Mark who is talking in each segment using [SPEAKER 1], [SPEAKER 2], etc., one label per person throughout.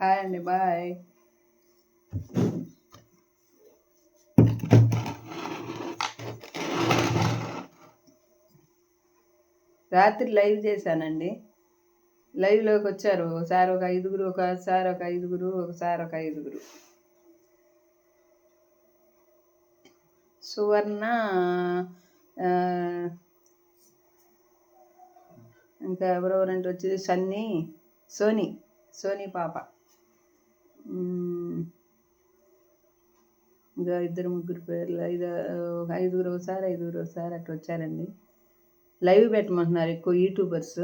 [SPEAKER 1] Hi అండి bye రాత్రి live చేశానండి. లైవ్లోకి వచ్చారు. ఒకసారి ఒక ఐదుగురు ఒకసారి ఒక ఐదుగురు ఒకసారి ఒక ఐదుగురు. సువర్ణ ఇంకా ఎవరెవరంటే వచ్చేది? సన్నీ సోనీ సోనీ పాప. ఇంకా ఇద్దరు ముగ్గురు పేర్లు ఐదు ఒక ఐదుగురు ఒకసారి ఐదుగురు ఒకసారి అట్లా వచ్చారండి. లైవ్ పెట్టమంటున్నారు ఎక్కువ యూట్యూబర్స్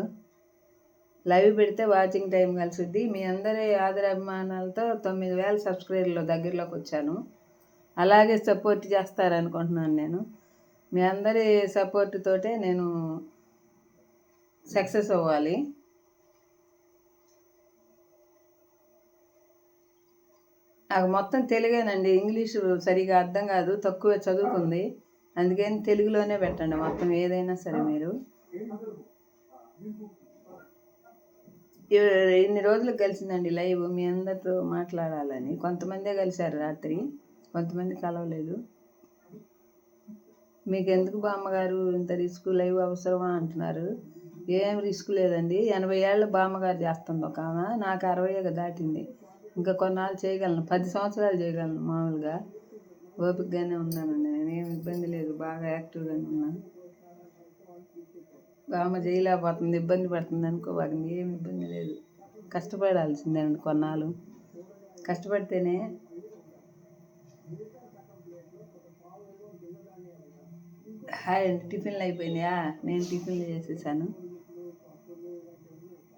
[SPEAKER 1] లైవ్ పెడితే వాచింగ్ టైం కలిసిద్ది. మీ అందరి ఆదరాభిమానాలతో తొమ్మిది వేల సబ్స్క్రైబర్లు దగ్గరలోకి వచ్చాను. అలాగే సపోర్ట్ చేస్తారనుకుంటున్నాను నేను. మీ అందరి సపోర్ట్ తోటే నేను సక్సెస్ అవ్వాలి. నాకు మొత్తం తెలుగేనండి. ఇంగ్లీషు సరిగా అర్థం కాదు. తక్కువ చదువుకుంది. అందుకని తెలుగులోనే పెట్టండి. మొత్తం ఏదైనా సరే మీరు. ఇన్ని రోజులు కలిసిందండి లైవ్. మీ అందరితో మాట్లాడాలని. కొంతమందే కలిశారు రాత్రి. కొంతమంది కలవలేదు. మీకు ఎందుకు బామ్మగారు ఇంత రిస్క్? లైవ్ అవసరమా అంటున్నారు. ఏం రిస్క్ లేదండి. ఎనభై ఏళ్ళ బామ్మగారు చేస్తుంది ఒక ఆమె. నాకు అరవై దాటింది. ఇంకా కొన్నాళ్ళు చేయగలను. పది సంవత్సరాలు చేయగలను మామూలుగా. ఓపికగానే ఉన్నానండి. ఏం ఇబ్బంది లేదు. బాగా యాక్టివ్గానే ఉన్నాను బామ్మ చేయలేకపోతుంది ఇబ్బంది పడుతుంది అనుకోబాకండి. ఏం ఇబ్బంది లేదు. కష్టపడాల్సిందేనండి కొన్నాళ్ళు. కష్టపడితేనే హాయ్ అండి. టిఫిన్లు అయిపోయినాయా? నేను టిఫిన్లు చేసేసాను.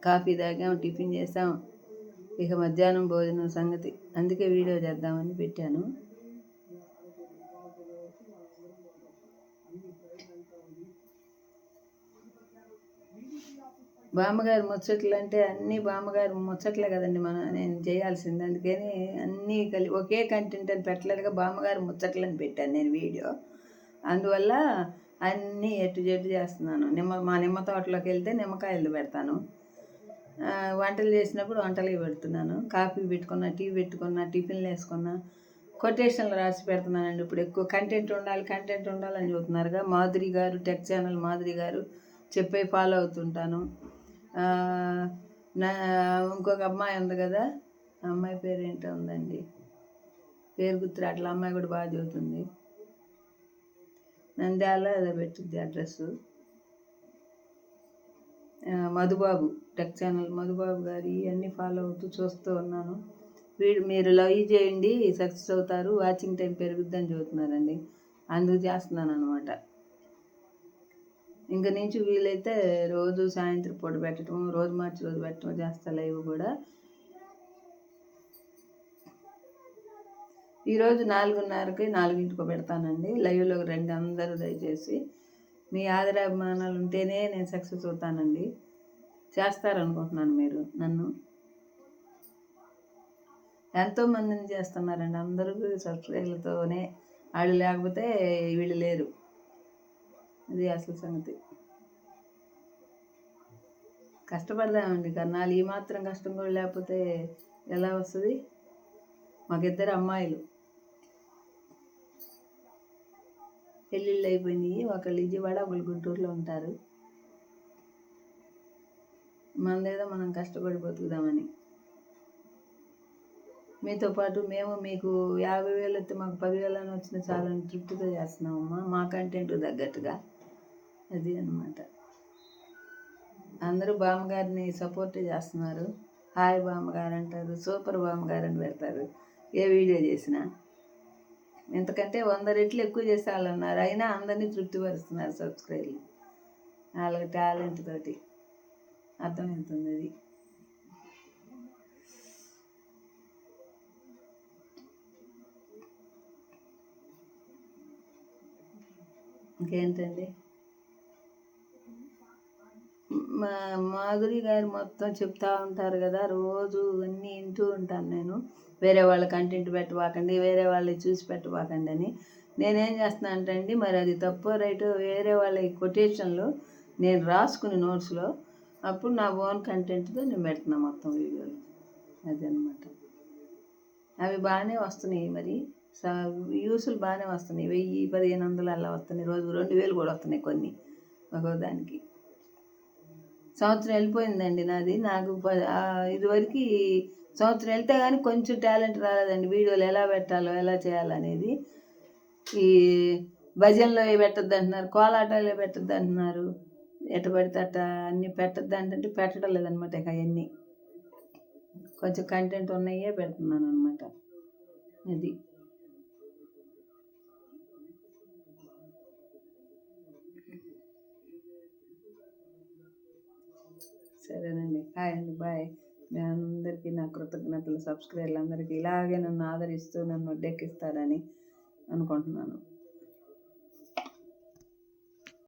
[SPEAKER 1] కాఫీ తాగాం టిఫిన్ చేసాం. ఇక మధ్యాహ్నం భోజనం సంగతి. అందుకే వీడియో చేద్దామని పెట్టాను. బామ్మగారు ముచ్చట్లు అంటే అన్నీ బామ్మగారు ముచ్చట్లే కదండి మనం నేను చేయాల్సింది. అందుకని అన్నీ కలి ఒకే కంటెంట్ అని పెట్టలేదుగా బామ్మగారు ముచ్చట్లని పెట్టాను నేను వీడియో. అందువల్ల అన్నీ ఎటు జెట్టు చేస్తున్నాను. నిమ్మ మా నిమ్మ తోటలోకి వెళ్తే నిమ్మకాయలు పెడతాను. వంటలు చేసినప్పుడు వంటలు పెడుతున్నాను. కాఫీ పెట్టుకున్నా టీ పెట్టుకున్నా టిఫిన్లు వేసుకున్నా కొటేషన్లు రాసి పెడుతున్నానండి. ఇప్పుడు ఎక్కువ కంటెంట్ ఉండాలి కంటెంట్ ఉండాలని చెబుతున్నారుగా మాధురి గారు టెక్ ఛానల్ మాధురి గారు చెప్పే ఫాలో అవుతుంటాను. నా ఇంకొక అమ్మాయి ఉంది కదా ఆ అమ్మాయి పేరు ఏంటో ఉందండి. పేరు గుర్తు అట్లా అమ్మాయి కూడా బాగా చదువుతుంది. నంద్యాల అదే పెట్టింది address. Madhubabu tech channel Madhubabu గారి ఇవన్నీ ఫాలో అవుతూ చూస్తూ ఉన్నాను. వీడు మీరు లవ్ చేయండి సక్సెస్ అవుతారు వాచింగ్ టైం పెరుగుద్దని చెబుతున్నారండి అందుకు చేస్తున్నాను అనమాట ఇంక నుంచి వీలైతే రోజు సాయంత్రం పూట పెట్టడం రోజు మార్చి రోజు పెట్టడం చేస్తా లైవ్ కూడా. ఈరోజు నాలుగున్నరకి నాలుగింటికి పెడతానండి. లైవ్లో రండి అందరూ దయచేసి. మీ ఆదరాభిమానాలు ఉంటేనే నేను సక్సెస్ అవుతానండి. చేస్తారనుకుంటున్నాను మీరు నన్ను. ఎంతో మందిని చేస్తున్నారండి. అందరూ సబ్స్క్రైబర్లతోనే వాళ్ళు లేకపోతే వీళ్ళు లేరు. అది అసలు సంగతి. కష్టపడదామండి కన్నాలు ఈ మాత్రం కష్టం కూడా లేకపోతే ఎలా వస్తుంది? మాకిద్దరు అమ్మాయిలు. పెళ్ళిళ్ళు అయిపోయినాయి ఒకళ్ళు విజయవాడ ఒకళ్ళు గుంటూరులో ఉంటారు. మనదేదో మనం కష్టపడి బతుకుదామని. మీతో పాటు మేము మీకు యాభై వేలు వస్తే మాకు పదివేలు అని వచ్చిన చాలని తృప్తితో చేస్తున్నామమ్మా. మా కంటెంట్ తగ్గట్టుగా. అది అన్నమాట. అందరూ బామ్మగారిని సపోర్ట్ చేస్తున్నారు. హాయ్ బామ్మగారు అంటారు. సూపర్ బామ్మగారు అని పెడతారు. ఏ వీడియో చేసినా. ఎంతకంటే వంద రెట్లు ఎక్కువ చేసే వాళ్ళు అయినా అందరినీ తృప్తిపరుస్తున్నారు సబ్స్క్రైబర్లు. వాళ్ళకి టాలెంట్ తోటి. అర్థమవుతుంది అది. ఇంకేంటండి? మా మాధురి గారు మొత్తం చెప్తా ఉంటారు కదా రోజు అన్నీ వింటూ ఉంటాను నేను. వేరే వాళ్ళ కంటెంట్ పెట్టబాకండి వేరే వాళ్ళని చూసి పెట్టబాకండి అని. నేనేం చేస్తున్నాను అంటే అండి మరి అది తప్పు రైట్ వేరే వాళ్ళ కొటేషన్లు నేను రాసుకుని నోట్స్లో అప్పుడు నా ఓన్ కంటెంట్తో నేను పెడుతున్నా మొత్తం వీడియోలు. అదనమాట అవి బాగానే వస్తున్నాయి మరి. యూసులు బాగానే వస్తున్నాయి. వెయ్యి పదిహేను వందలు అలా వస్తున్నాయి. రోజు రెండు వేలు కూడా వస్తున్నాయి కొన్ని ఒక్కో దానికి. సంవత్సరం వెళ్ళిపోయిందండి నాది. నాకు ప- ఇదివరకు సంవత్సరం వెళ్తే కానీ కొంచెం టాలెంట్ రాలేదండి. వీడియోలు ఎలా పెట్టాలో ఎలా చేయాలనేది. ఈ భజనలో పెట్టద్దు అంటున్నారు కోలాటాలు పెట్టద్దు అంటున్నారు ఎట్ట పడితే అట్ట అన్నీ పెట్టద్దు అంటే పెట్టడం లేదనమాట ఇక అవన్నీ. కొంచెం కంటెంట్ ఉన్నాయే పెడుతున్నాను అనమాట అది. సరేనండి. హాయ్ అండి. బాయ్. మీ అందరికీ నా కృతజ్ఞతలు. సబ్స్క్రైబర్లు అందరికీ ఇలాగే నన్ను ఆదరిస్తూ నన్ను వడ్డెక్కిస్తారని అనుకుంటున్నాను.